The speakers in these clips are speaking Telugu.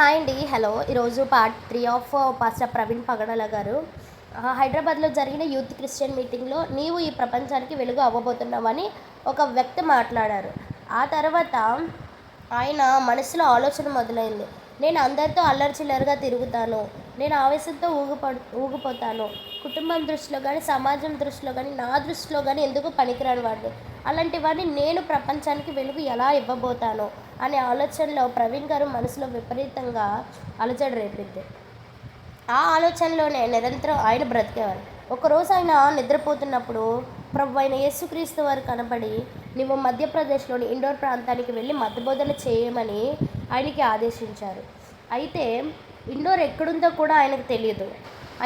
హాయ్ అండి. హలో. ఈరోజు part three of pastor Praveen Pagadala గారు. హైదరాబాద్లో జరిగిన యూత్ క్రిస్టియన్ మీటింగ్లో నీవు ఈ ప్రపంచానికి వెలుగు అవ్వబోతున్నావని ఒక వ్యక్తి మాట్లాడారు. ఆ తర్వాత ఆయన మనసులో ఆలోచన మొదలైంది. నేను అందరితో అల్లరి చిల్లరగా తిరుగుతాను. నేను ఆవేశంతో ఊగిపో ఊగిపోతాను. కుటుంబం దృష్టిలో కానీ సమాజం దృష్టిలో కానీ నా దృష్టిలో కానీ ఎందుకు పనికిరాని వాడిని? అలాంటి వాడిని నేను ప్రపంచానికి వెలుగు ఎలా ఇవ్వబోతాను? అనే ఆలోచనలో ప్రవీణ్ గారు మనసులో విపరీతంగా అలజడి రేపింది. ఆ ఆలోచనలోనే నిరంతరం ఆయన బ్రతికేవారు. ఒకరోజు ఆయన నిద్రపోతున్నప్పుడు ప్రభు అయిన యేసుక్రీస్తు వారు కనబడి నువ్వు మధ్యప్రదేశ్లోని ఇండోర్ ప్రాంతానికి వెళ్ళి మతబోధన చేయమని ఆయనకి ఆదేశించారు. అయితే ఇండోర్ ఎక్కడుందో కూడా ఆయనకు తెలియదు.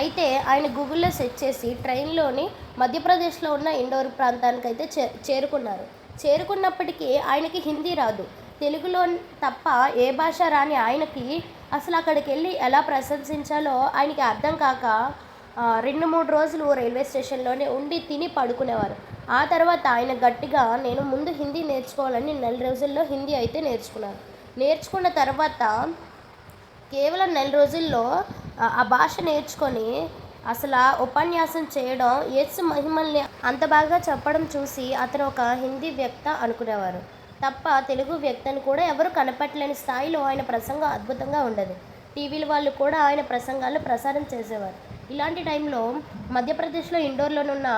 అయితే ఆయన గూగుల్లో సెర్చ్ చేసి ట్రైన్లోని మధ్యప్రదేశ్లో ఉన్న ఇండోర్ ప్రాంతానికి అయితే చే చేరుకున్నారు. చేరుకున్నప్పటికీ ఆయనకి హిందీ రాదు. తెలుగులో తప్ప ఏ భాష రాని ఆయనకి అసలు అక్కడికి వెళ్ళి ఎలా ప్రశంసించాలో ఆయనకి అర్థం కాక రెండు మూడు రోజులు రైల్వే స్టేషన్లోనే ఉండి తిని పడుకునేవారు. ఆ తర్వాత ఆయన గట్టిగా నేను ముందు హిందీ నేర్చుకోవాలని నెల రోజుల్లో హిందీ అయితే నేర్చుకున్నారు నేర్చుకున్న తర్వాత కేవలం నెల రోజుల్లో ఆ- భాష నేర్చుకొని అసలు ఆ ఉపన్యాసం చేయడం యేసు మహిమల్ని అంత బాగా చెప్పడం చూసి అతను ఒక హిందీ వ్యక్త అనుకునేవారు. తప్ప తెలుగు వ్యక్తిని కూడా ఎవరు కనపట్టలేని స్థాయిలో ఆయన ప్రసంగం అద్భుతంగా ఉండదు. టీవీల వాళ్ళు కూడా ఆయన ప్రసంగాలు ప్రసారం చేసేవారు. ఇలాంటి టైంలో మధ్యప్రదేశ్లో ఇండోర్లోనున్న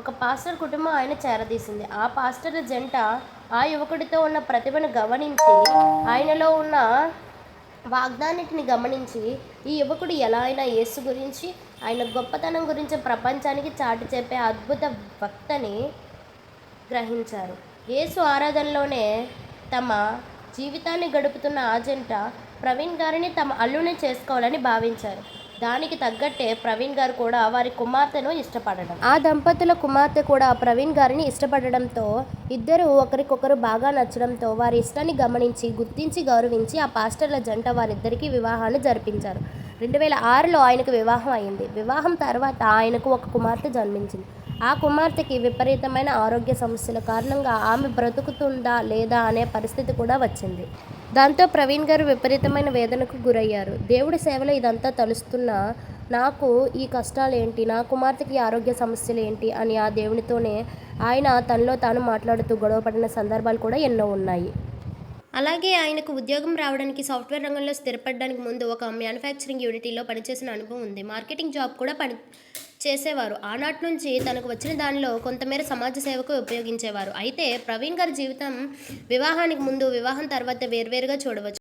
ఒక పాస్టర్ కుటుంబం ఆయన చేరదీసింది. ఆ పాస్టర్ జంట ఆ యువకుడితో ఉన్న ప్రతిభను గమనించి ఆయనలో ఉన్న వాగ్దానిటిని గమనించి ఈ యువకుడు ఎలా అయినా యేసు గురించి ఆయన గొప్పతనం గురించి ప్రపంచానికి చాటి చెప్పే అద్భుత వక్తని గ్రహించారు. యేసు ఆరాధనలోనే తమ జీవితాన్ని గడుపుతున్న ఆ జంట ప్రవీణ్ గారిని తమ అల్లుని చేసుకోవాలని భావించారు. దానికి తగ్గట్టే ప్రవీణ్ గారు కూడా వారి కుమార్తెను ఇష్టపడడం. ఆ దంపతుల కుమార్తె కూడా ప్రవీణ్ గారిని ఇష్టపడడంతో ఇద్దరు ఒకరికొకరు బాగా నచ్చడంతో వారి ఇష్టాన్ని గమనించి గుర్తించి గౌరవించి ఆ పాస్టర్ల జంట వారిద్దరికీ వివాహాన్ని జరిపించారు. రెండు వేల ఆరులో ఆయనకు వివాహం అయింది. వివాహం తర్వాత ఆయనకు ఒక కుమార్తె జన్మించింది. ఆ కుమార్తెకి విపరీతమైన ఆరోగ్య సమస్యల కారణంగా ఆమె బ్రతుకుతుందా లేదా అనే పరిస్థితి కూడా వచ్చింది. దాంతో ప్రవీణ్ గారు విపరీతమైన వేదనకు గురయ్యారు. దేవుడి సేవలో ఇదంతా తలుస్తున్నా నాకు ఈ కష్టాలు ఏంటి నా కుమార్తెకి ఆరోగ్య సమస్యలు ఏంటి అని ఆ దేవునితోనే ఆయన తనలో తాను మాట్లాడుతూ గొడవపడిన సందర్భాలు కూడా ఎన్నో ఉన్నాయి. అలాగే ఆయనకు ఉద్యోగం రావడానికి సాఫ్ట్వేర్ రంగంలో స్థిరపడడానికి ముందు ఒక మ్యానుఫ్యాక్చరింగ్ యూనిటీలో పనిచేసిన అనుభవం ఉంది. మార్కెటింగ్ జాబ్ కూడా పని చేసేవారు. ఆనాటి నుంచి తనకు వచ్చిన దానిలో కొంతమేర సమాజ సేవకు ఉపయోగించేవారు. అయితే ప్రవీణ్ గారి జీవితం వివాహానికి ముందు వివాహం తర్వాత వేర్వేరుగా చూడవచ్చు.